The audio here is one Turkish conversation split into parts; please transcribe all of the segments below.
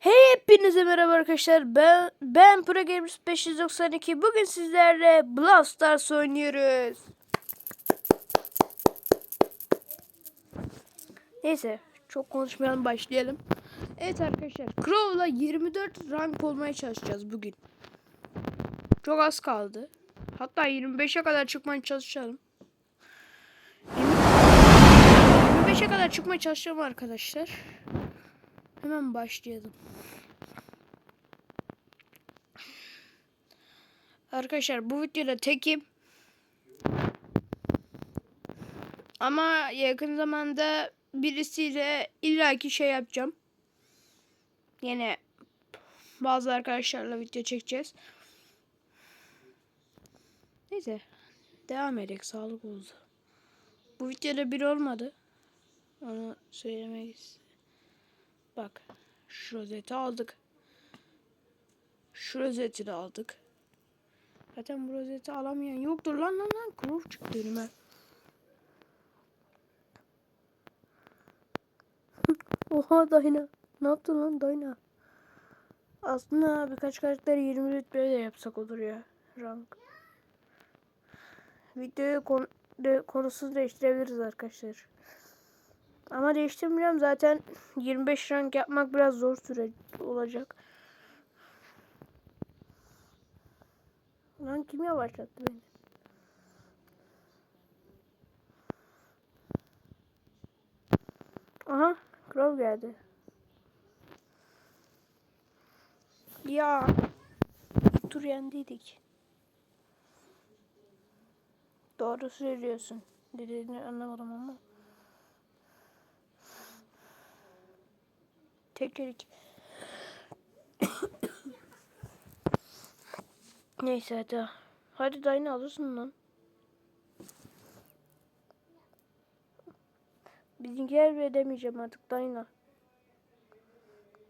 Hepinize merhaba arkadaşlar. Ben ben Pro Gamers 592. Bugün sizlerle Brawl Stars oynuyoruz. Neyse, çok konuşmayalım başlayalım. Evet arkadaşlar, Crow'la 24 rank olmaya çalışacağız bugün. Çok az kaldı. Hatta 25'e kadar çıkmaya çalışalım. 25'e kadar çıkmaya çalışalım arkadaşlar. Hemen başlayalım. Arkadaşlar bu videoda tekim. Ama yakın zamanda birisiyle illaki şey yapacağım. Yine bazı arkadaşlarla video çekeceğiz. Neyse. Devam edelim. Sağlık oldu. Bu videoda bir olmadı. Onu söylemek istedim. Bak. Şu rozeti aldık. Şu rozeti de aldık. Zaten bu rozeti alamayan yoktur lan lan lan. Kurur çıktı önüme. Oha Dayna. Ne yaptın lan Dayna? Aslında birkaç karakter 20 rütbeye de yapsak olur ya. Rank. Videoyu konu, de, konusunu değiştirebiliriz arkadaşlar. Ama değiştirmeyeceğim zaten 25 rank yapmak biraz zor süre olacak. Lan kim yavaşlattı beni? Aha, Crow geldi. Ya, tur yendiydik. Doğru söylüyorsun. Dediğini anlamadım ama. Tekerik. Neyse hadi. Hadi dayını alırsın lan. Bizimkiler bile demeyeceğim artık dayına.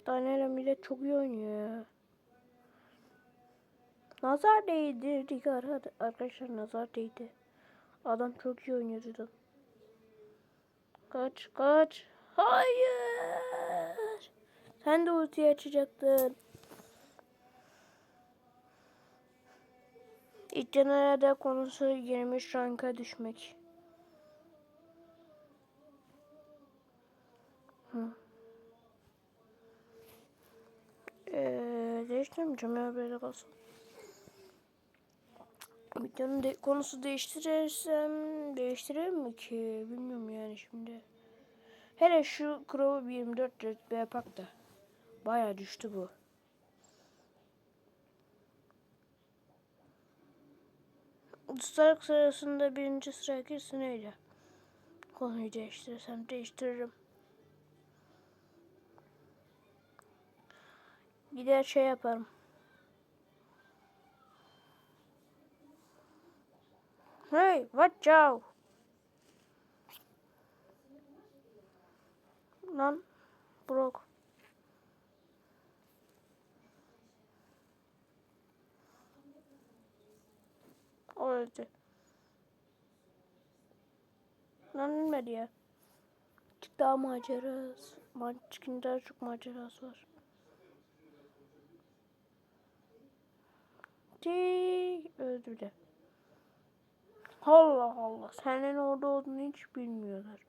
Dayıyla millet çok iyi oynuyor ya. Nazar değdi. Arkadaşlar nazar değdi. Adam çok iyi oynuyordu. Kaç kaç. Hayır. Sen de ultiyi açacaktın. İlk generalde konusu 23 ranka düşmek. Hı. Ee, değiştirmeyeceğim ya böyle kalsın. Videonun de konusu değiştirirsem değiştirir mi ki? Bilmiyorum yani şimdi. Hele şu Crow 24 rütbe yapak da. Baya düştü bu. Ustalık sırasında birinci sıraya girsin öyle. Konuyu değiştirirsem değiştiririm. Gider şey yaparım. Hey, watch out. Lan, Brock. O öldü. Lan ölmedi ya. Çık daha macerası. Ma çıkın çok macerası var. Cii, öldü de. Allah Allah. Senin orada olduğunu hiç bilmiyorlar.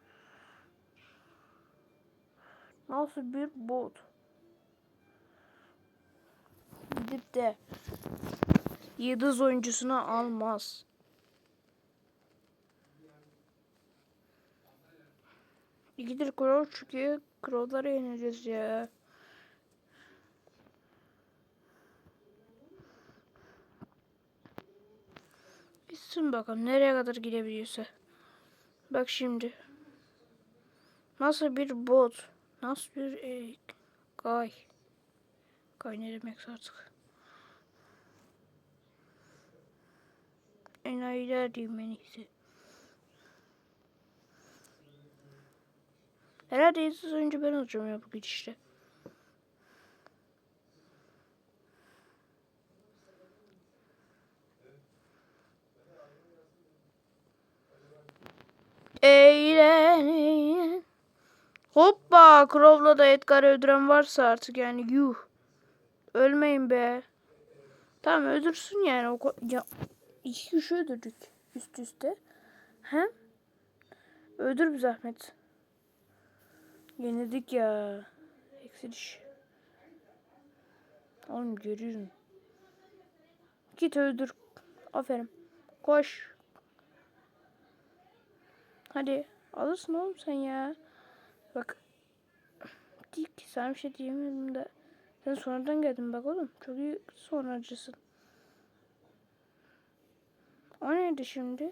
Nasıl bir bot? Gidip de yıldız oyuncusuna almaz. İkidir Crow çünkü Crow'lara yeneceğiz ya. Gitsin bakalım nereye kadar gidebiliyorsa. Bak şimdi. Nasıl bir bot? Nasıl bir e, gay? Gay ne demek artık? Enayiler diyeyim en iyisi. Herhalde yıldız önce ben olacağım ya bu gidişte. Eğlen eğlen. Hoppa! Crow'la da Edgar'ı öldüren varsa artık yani yuh. Ölmeyin be. Tamam öldürsün yani. O ya, iki kişi öldürdük üst üste. Hem öldür bir zahmet. Yenildik ya. Eksiliş. Oğlum görüyorum. Git öldür. Aferin. Koş. Hadi. Alırsın oğlum sen ya. Bak. Dik. Sana bir şey diyemiyorum da. Sen sonradan geldin bak oğlum. Çok iyi sonracısın. O neydi şimdi?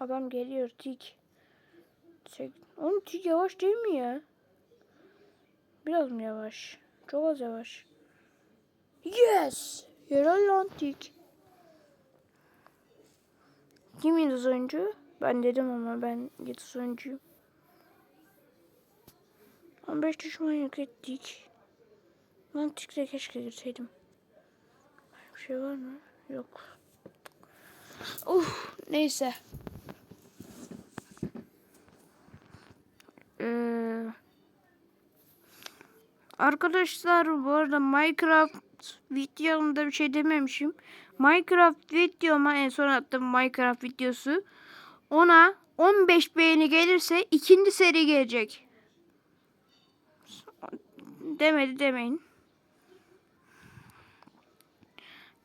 Adam geliyor tik. Çek. Oğlum tik yavaş değil mi ya? Biraz mı yavaş? Çok az yavaş. Yes! Helal lan tik. Kim yıldız oyuncu? Ben dedim ama ben yıldız oyuncuyum. 15 düşman yok ettik. Ben tikle keşke girseydim. Bir şey var mı? Yok. Uf, neyse. Ee, arkadaşlar bu arada Minecraft videomda bir şey dememişim. Minecraft videoma en son attığım Minecraft videosu ona 15 beğeni gelirse ikinci seri gelecek. Demedi demeyin.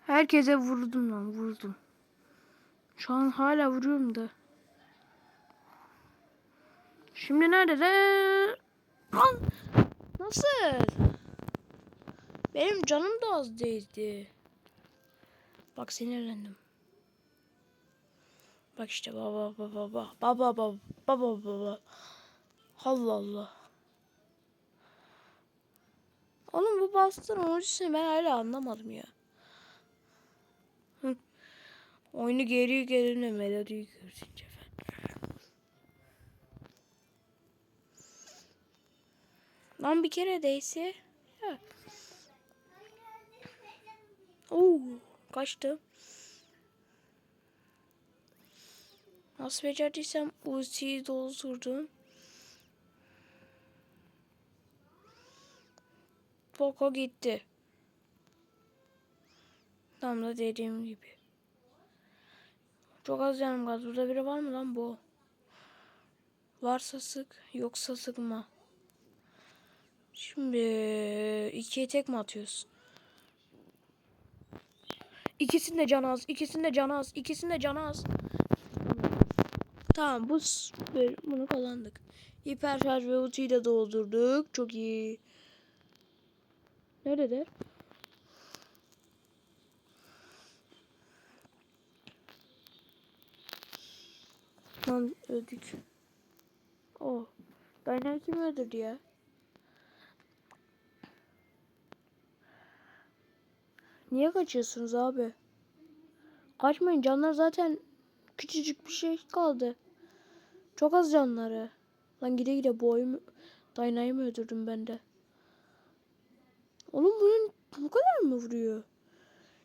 Herkese vurdum lan vurdum. Şu an hala vuruyorum da. Şimdi nerede de? Lan! Nasıl? Benim canım da az değildi. Bak sinirlendim. Bak işte baba baba baba baba baba baba baba. Allah Allah. Oğlum bu bastırma mucizesini ben hala anlamadım ya. Oyunu geri geline melodiyi görünce efendim. Lan bir kere değse. Ya. Oo, kaçtı. Nasıl becerdiysem ultiyi doldurdum. Poco gitti. Tam da dediğim gibi. Çok az canım kaldı. Burada biri var mı lan bu? Varsa sık, yoksa sıkma. Şimdi ikiye tek mi atıyorsun? İkisinde can az, ikisinde can az, ikisinde can az. Tamam bu bunu kazandık. Hiper şarj ve ultiyi de doldurduk. Çok iyi. Neredeler? Lan öldük. Oh. Daynan kim öldürdü ya? Niye kaçıyorsunuz abi? Kaçmayın canlar zaten küçücük bir şey kaldı. Çok az canları. Lan gide gide bu oyunu Dayna'yı mı öldürdüm ben de? Oğlum bunun bu kadar mı vuruyor?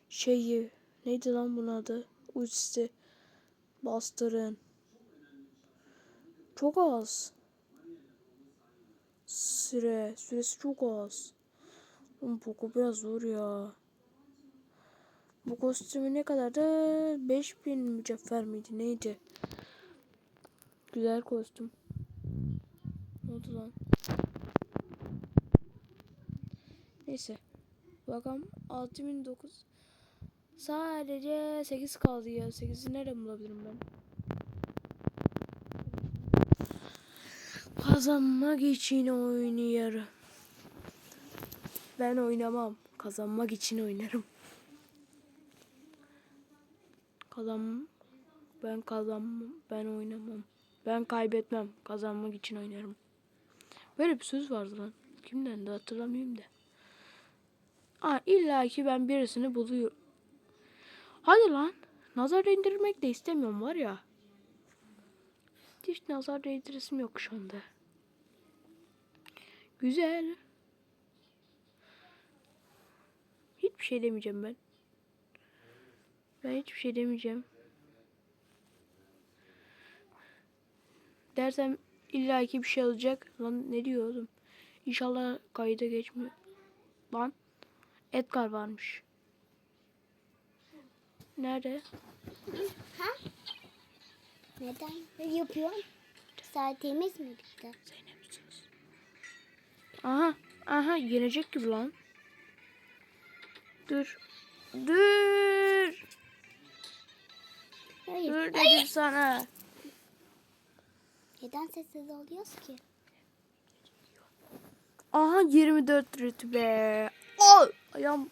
Şeyi neydi lan bunun adı? Ultisi. Bastırın. Çok az. Süre. Süresi çok az. Oğlum Poco biraz zor ya. Bu kostümü ne kadar da 5000 mücevher miydi neydi? Güzel kostüm. Ne oldu lan? Neyse. Bakalım 6009. Sadece 8 kaldı ya. 8'i nereden bulabilirim ben? Kazanmak için oynuyorum. Ben oynamam. Kazanmak için oynarım. Kazan ben kazanmam. Ben oynamam. Ben kaybetmem. Kazanmak için oynarım. Böyle bir söz vardı lan. Kimden de hatırlamıyorum da. Aa illa ki ben birisini buluyorum. Hadi lan. Nazar indirmek de istemiyorum var ya. Hiç nazar değdiresim yok şu anda. Güzel. Hiçbir şey demeyeceğim ben. Ben hiçbir şey demeyeceğim. dersem illaki bir şey olacak. Lan ne diyor oğlum? İnşallah kayıda geçmiyor. Lan Edgar varmış. Nerede? Ha? Neden böyle yapıyorsun? Saatimiz mi bitti? Aha, aha yenecek gibi lan. Dur. Dur. Hayır. Dur dedim sana. Neden sessiz oluyoruz ki? Aha 24 rütbe. Ay ayağım.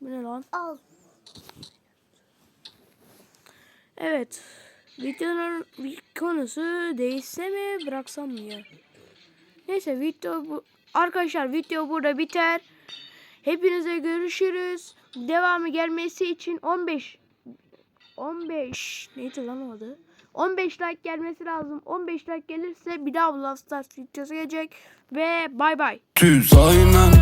Bu ne lan? Al. Evet. Videonun konusu değişse mi bıraksam mı ya? Neyse video bu. Arkadaşlar video burada biter. Hepinize görüşürüz. Devamı gelmesi için 15 15 neydi lan o adı? 15 like gelmesi lazım. 15 like gelirse bir daha Brawl Stars videosu gelecek. Ve bay bay. Tüz aynen